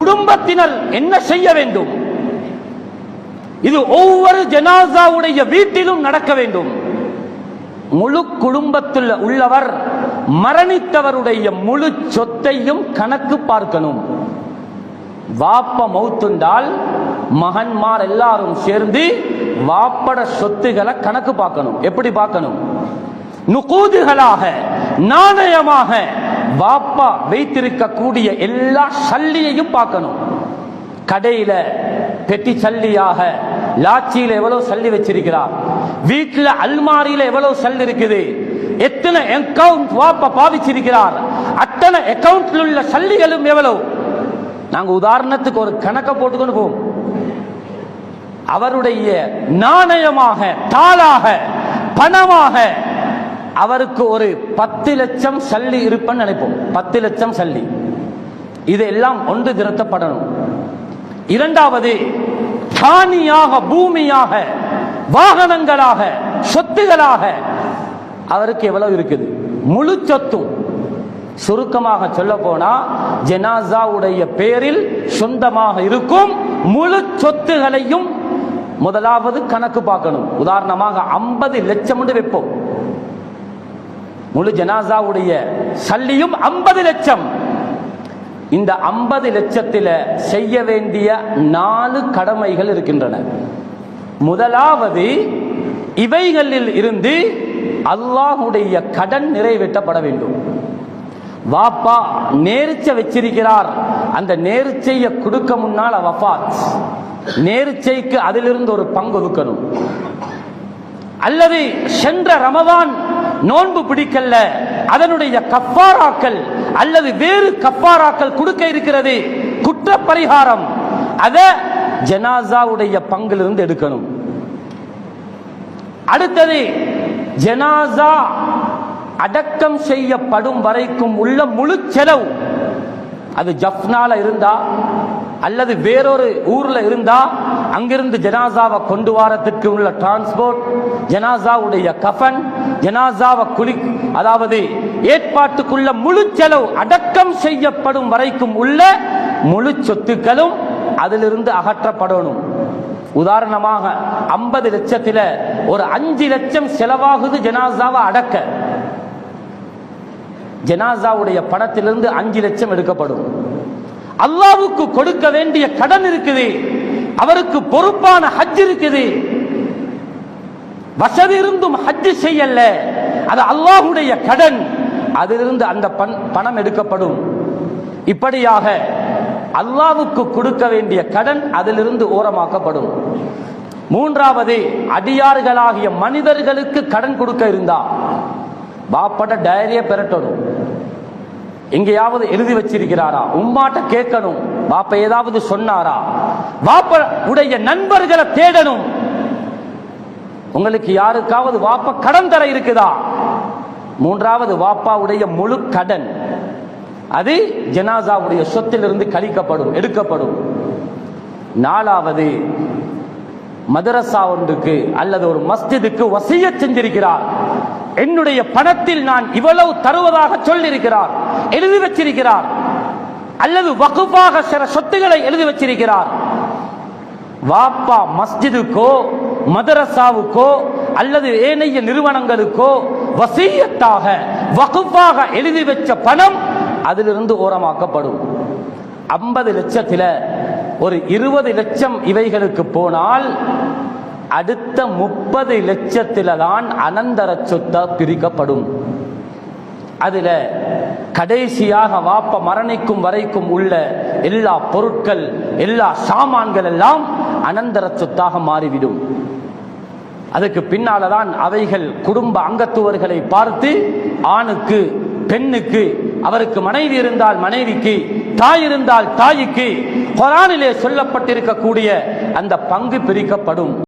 குடும்பத்தினர் என்ன செய்ய வேண்டும்? இது ஒவ்வொரு ஜனாசாவுடைய வீட்டிலும் நடக்க வேண்டும். முழு குடும்பத்தில் உள்ளவர் மரணித்தவருடைய முழு சொத்தையும் கணக்கு பார்க்கணும். வாப்ப மௌத்துண்டால் மகன்மார் எல்லாரும் சேர்ந்து வாப்பட சொத்துகளை கணக்கு பார்க்கணும். எப்படி பார்க்கணும்? நுகூதுகளாக நாணயமாக வாப்பா வைத்திருக்கக்கூடிய எல்லா சல்லியையும் பார்க்கணும். கடையில பெட்டி சல்லியாக லாச்சியில எவ்வளவு சல்லி வச்சிருக்கிறார்? வீட்டுல அல்மாரியில எவ்வளவு சல்லி இருக்குது? எத்தனை அக்கவுண்ட் வாப்பா பாவிச்சிருக்கிறார்? அத்தனை அக்கவுண்ட்ல உள்ள சல்லிகளும் எவ்வளவு? நாங்க உதாரணத்துக்கு ஒரு கணக்க போட்டுக்கொண்டு போவோம். அவருடைய நாணயமாக தாளாக பணமாக அவருக்கு ஒரு பத்து லட்சம் சல்லி இருப்பன்னு நினைப்போம். பத்து லட்சம் சல்லி. இதெல்லாம் ஒன்று திரட்டப்படணும் இரண்டாவது தானியாக பூமியாக வாகனங்களாக சொத்துகளாக அவருக்கு எவ்வளவு இருக்குது? முழு சொத்தும். சுருக்கமாக சொல்ல போனா ஜெனாசாவுடைய பேரில் சொந்தமாக இருக்கும் முழு சொத்துகளையும் முதலாவது கணக்கு பார்க்கணும். உதாரணமாக ஐம்பது லட்சம் வைப்போம். முழு ஜனாசாவுடைய சல்லியும் ஐம்பது லட்சம். இந்த ஐம்பது லட்சத்தில் செய்ய வேண்டிய நாலு கடமைகள் இருக்கின்றன. முதலாவது இவைகளில் இருந்து அல்லாஹுடைய கடன் நிறைவேற்றப்பட வேண்டும். வாப்பா நேர்ச்சை வச்சிருக்கிறார். அந்த நேர்ச்சையை கொடுக்க முன்னால் வஃபாத் நேர்ச்சைக்கு அதிலிருந்து ஒரு பங்கு ஒதுக்கணும். அல்லது சென்ற ரமதான் நோன்பு பிடிக்கல்ல. அதனுடைய கப்பாராக்கள் அல்லது வேறு கப்பாராக்கள் கொடுக்க இருக்கிறது. குற்ற பரிகாரம் அத ஜனாசாவுடைய பங்கிலிருந்து எடுக்கணும். அடுத்தது ஜனாசா அடக்கம் செய்யப்படும் வரைக்கும் உள்ள முழு செலவு. அது ஜப்னால இருந்தா அல்லது வேறொரு ஊர்ல இருந்தா அங்கிருந்து ஜனாசாவை கொண்டு வாரத்திற்கு உள்ள டிரான்ஸ்போர்ட் ஜனாசாவுடைய கஃபன் ஜனாசாவை குளி அதாவது ஏற்பாட்டுக்குள்ள முழு செலவு அடக்கம் செய்யப்படும் வரைக்கும் உள்ள முழு சொத்துக்களும் அதிலிருந்து அகற்றப்படணும். உதாரணமாக ஐம்பது லட்சத்தில் ஒரு அஞ்சு லட்சம் செலவாகுது ஜனாசாவை அடக்க. ஜனாசாவுடைய பணத்திலிருந்து அஞ்சு லட்சம் எடுக்கப்படும். அல்லாவுக்கு கொடுக்க வேண்டிய கடன் இருக்குது. அவருக்கு பொறுப்பான ஹஜ் இருக்குது. வசதி இருந்தும் ஹஜ் செய்யல. அது அல்லாஹுடைய கடன். அதிலிருந்து அந்த பணம் எடுக்கப்படும். இப்படியாக அல்லாவுக்கு கொடுக்க வேண்டிய கடன் அதிலிருந்து ஓரமாக்கப்படும். மூன்றாவது அடியார்களாகிய மனிதர்களுக்கு கடன் கொடுக்க இருந்தா. பாப்பட டைரிய பெறட்டணும் எங்கேயாவது எழுதி வச்சிருக்கிறாரா? உம்மாட்ட கேட்கணும். பாப்ப ஏதாவது சொன்னாரா? வாப்ப உடைய நண்பர்களை தேடணும். உங்களுக்கு யாருக்காவது வாப்ப கடன் தர இருக்குதா? மூன்றாவது வாப்பாவுடைய முழு கடன். அது ஜனாசாவுடைய சொத்திலிருந்து கழிக்கப்படும் எடுக்கப்படும். நாலாவது மதரசா ஒன்றுக்கு அல்லது ஒரு மஸ்ஜிதுக்கு வசிய செஞ்சிருக்கிறார். என்னுடைய பணத்தில் நான் இவ்வளவு தருவதாக சொல்லியிருக்கிறார். எழுதி வச்சிருக்கிறார். அல்லது வகுப்பாக சில சொத்துக்களை எழுதி வச்சிருக்கிறார். வாப்பா மஸ்ஜிதுக்கோ மதரசாவுக்கோ அல்லது ஏனைய நிறுவனங்களுக்கோ வசியத்தாக வகுப்பாக எழுதி வச்ச பணம் அதிலிருந்து ஓரமாக்கப்படும். ஐம்பது லட்சத்தில் ஒரு இருபது லட்சம் இவைகளுக்கு போனால் அடுத்த முப்பது லட்சத்தில தான் அனந்தர சொத்தா பிரிக்கப்படும். அதில் கடைசியாக வாப்ப மரணிக்கும் வரைக்கும் உள்ள எல்லா பொருட்கள் எல்லா சாமான்கள் எல்லாம் அனந்தர சொத்தாக மாறிவிடும். அதுக்கு பின்னால்தான் அவைகள் குடும்ப அங்கத்துவர்களை பார்த்து ஆணுக்கு பெண்ணுக்கு அவருக்கு மனைவி இருந்தால் மனைவிக்கு தாய் இருந்தால் தாய்க்கு கொரானிலே சொல்லப்பட்டிருக்கக்கூடிய அந்த பங்கு பிரிக்கப்படும்.